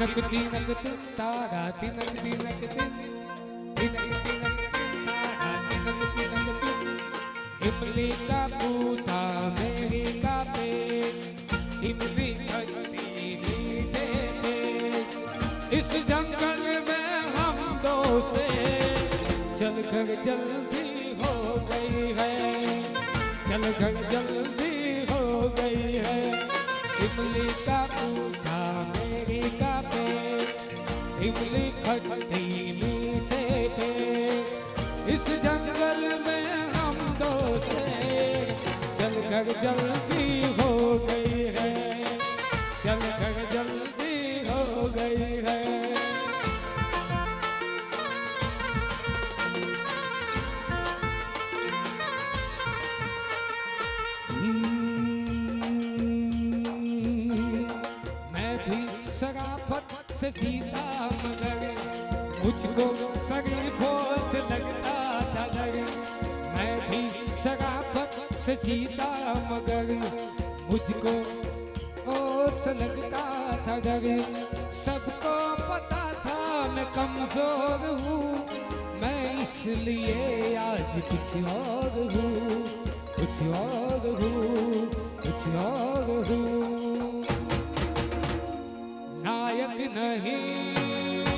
तिनक तिनक तिन तारा तिनक तिनक इमली का बूटा मेरी का पेट इमली मीठे पेट इस जंगल में हम दो से चल जल्दी हो गई है। चल जल्दी हो गई है। इमली का खट्टी मीठे। थे इस जंगल में हम दो चल कर जल्दी मुझको शरीफों लगता था डर मैं भी शराफत से जीता मगर मुझको ओस लगता था डर। सबको पता था मैं कमज़ोर हूँ। मैं इसलिए आज कुछ और हूँ। कुछ और हूँ, कुछ और हूँ। नायक नहीं।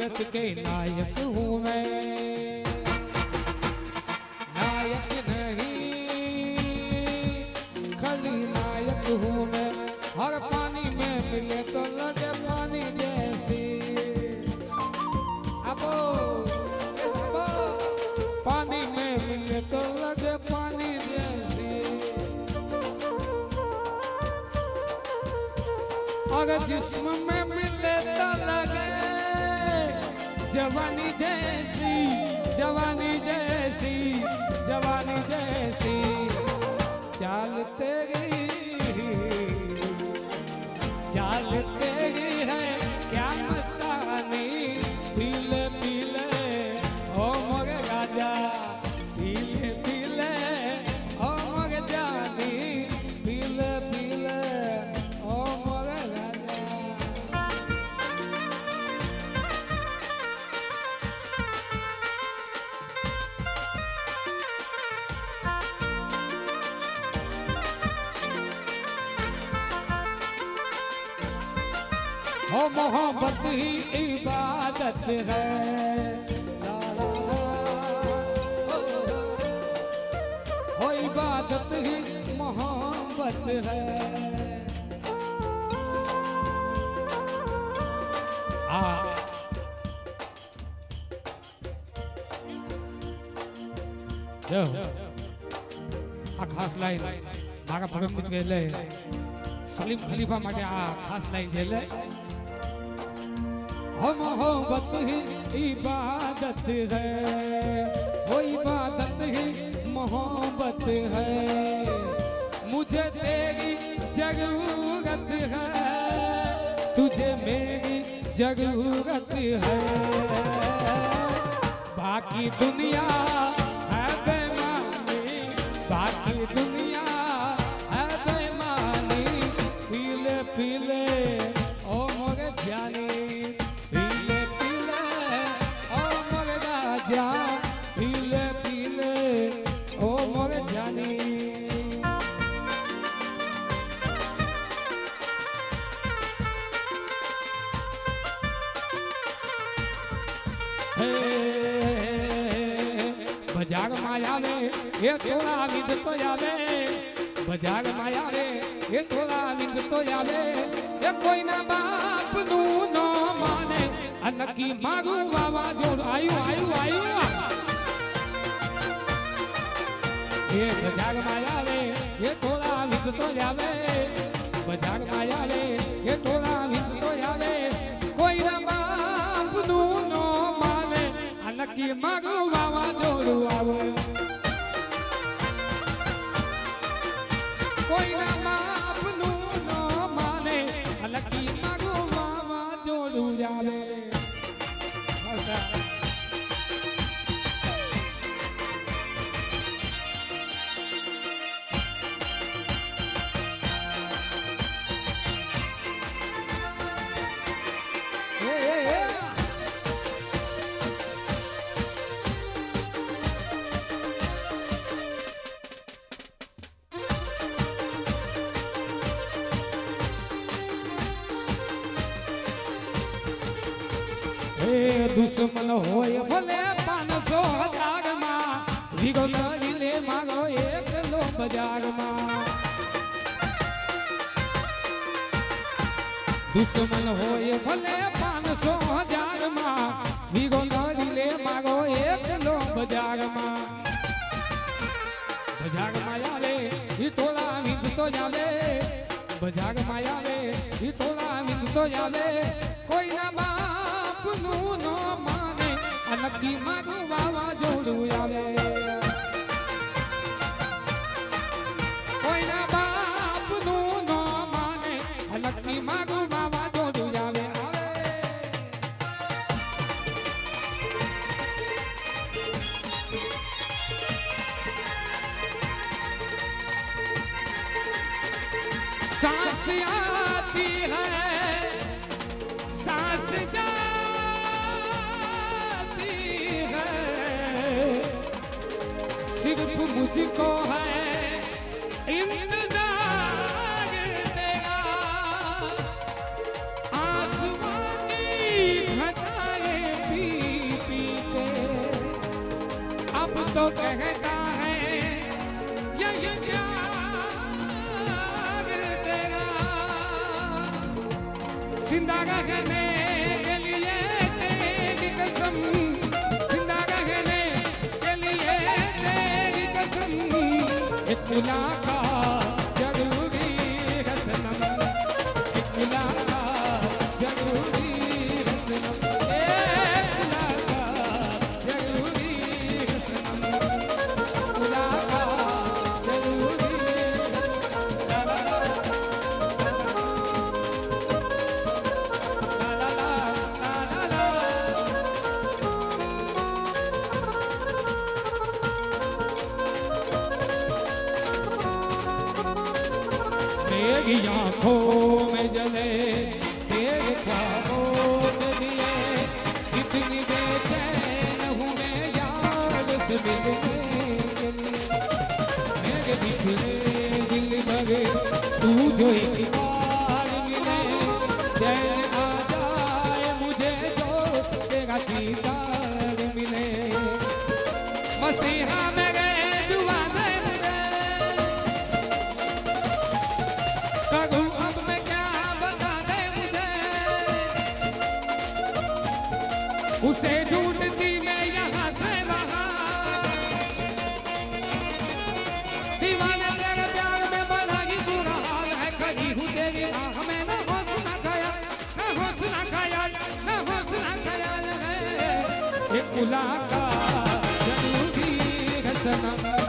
नफरत के नायक हूँ मैं। नायक नहीं खलनायक हूँ मैं। हर पानी में मिले तो लगे पानी जैसी। अबो अबो पानी में मिले तो लगे पानी जैसी। अगर जिस्म जवानी जैसी जवानी जैसी जवानी जैसी। चाल तेरी चाल तेरी। हो मोहब्बत ही इबादत है ला ला ला, हो, हो इबादत ही मोहब्बत है आ જો આ ખાસ લાઈન મારા ભગત મિત્ર એટલે સલીમ ખલીફા માટે આ ખાસ લાઈન છે એટલે हो मोहब्बत ही इबादत है। वो इबादत ही मोहब्बत है। मुझे तेरी ज़रूरत है। तुझे मेरी ज़रूरत है। बाकी दुनिया है बेमानी। बाकी दुनिया है बेमानी। पीले पीले એ થોડા વિધ તો આવે બજારમાં આવે એ થોડા વિધ તો આવે એ કોઈના બાપનું ન માને આ નક્કી મારું વાવાઝોડું આવ્યું આવ્યું આવ્યું એ બજારમાં આવે એ થોડા વિધ તો આવે બજારમાં આવે એ થોડા વિધ તો આવે કોઈના બાપનું ન માને આ નક્કી મારું વાવાઝોડું दुश्मन हो भले पान सो हज़ार माँ जीगो ले मांगो एक लो बाज़ार माँ दुश्मन हो भले पान सो हज़ार माँ जीगो ले मांगो एक लो बाज़ार माँ बाज़ार माया रे थोड़ा विद तो जावे। बाज़ार माया रे थोड़ा विद तो जावे। कोई ना બાપનું ન માને આ નક્કી મારું વાવાઝોડું આવે કોઈના બાપનું ન માને આ નક્કી મારું વાવાઝોડું આવે આવે सांस आती है सांस जाती मुझको है इंतज़ार तेरा। आसमां की घटाएँ पी पी के। अब तो कहता है, यह प्यार तेरा। ज़िंदा रहने Knock on. तेरी आँखों में जले। तेरे ख्वाबों के लिए कितनी बेचैन हूँ मैं याद से के मेरे पिछले दिल भरे, तू जो एक उसे ढूंढती मैं यहाँ से वहाँ दीवाने तेरे प्यार में बना ही बुरा हाल है। खड़ी हूँ तेरी राह में न होश न खयाल न होश न खयाल न होश न खयाल है। एक मुलाकात ज़रूरी है सनम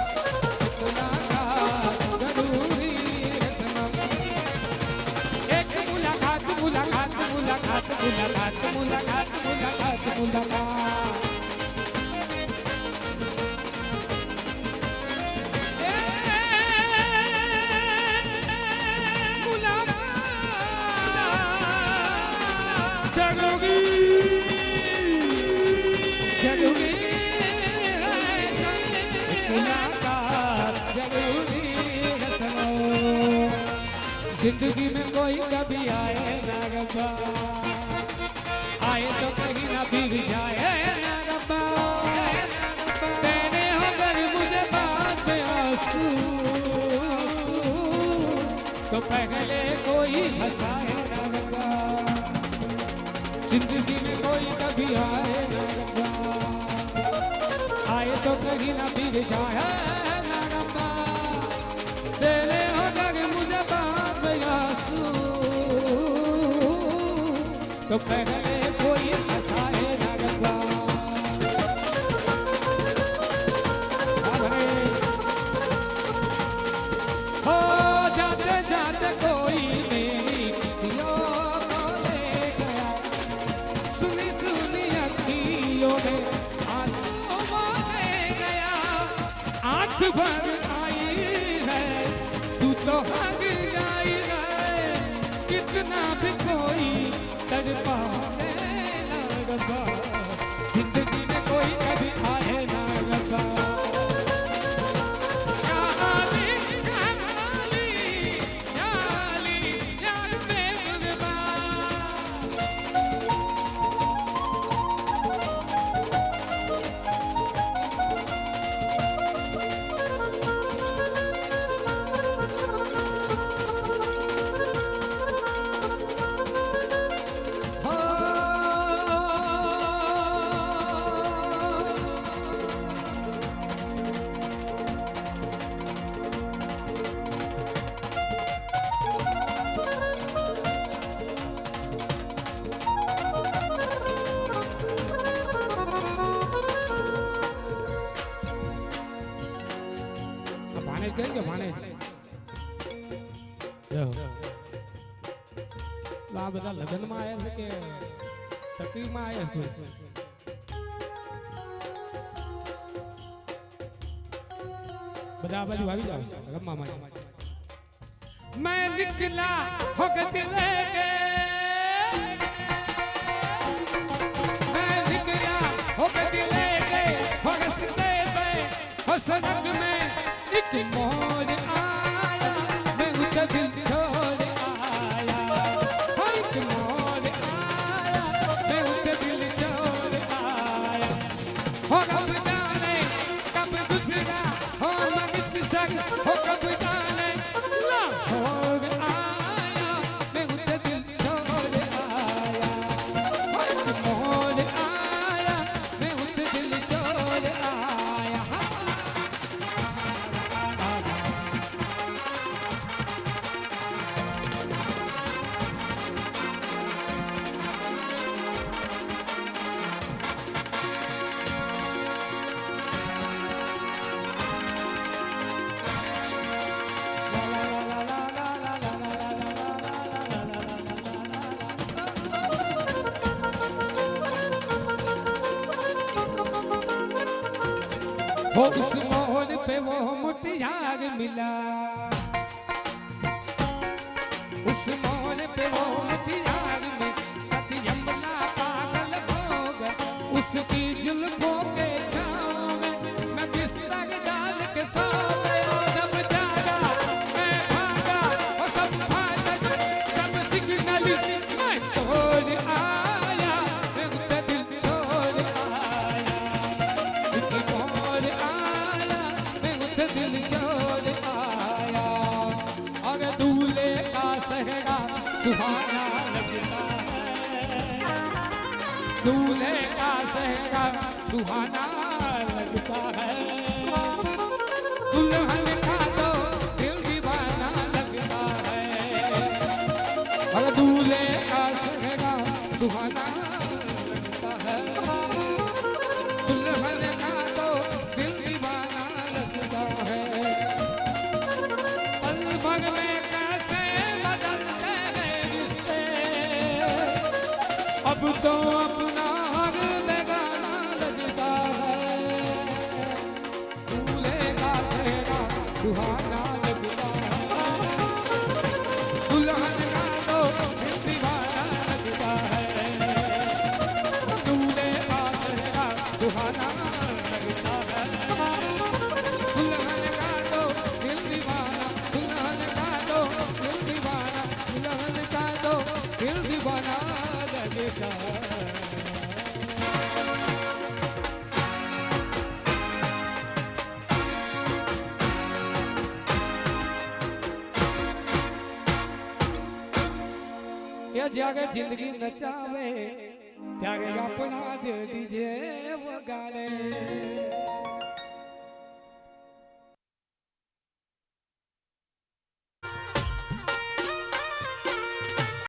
ज़िंदगी में कोई कभी आए ना रब्बा जाए तो कहीं ना फिर जाए तेरे हो मुझे बात तो पहले ভাবে ભાણેજ કહે કે ભાણેજ આ બધા લગ્નમાં આવ્યા છે કે તકલીફમાં આવ્યા છે બધા બાજુ આવી જાવ રમવા માટે मैं निकला भगत ले गए मैं निकला भगत ले गए भगत ले गए सड़क में एक मोर आया मैं उसका दिल छोड़ इस मोहर पे वो मुटियार मिला। सुहाना लगता है। दुल्हन जागे ज़िंदगी नचावे त्यागे अपना दिल डीजे वगाड़े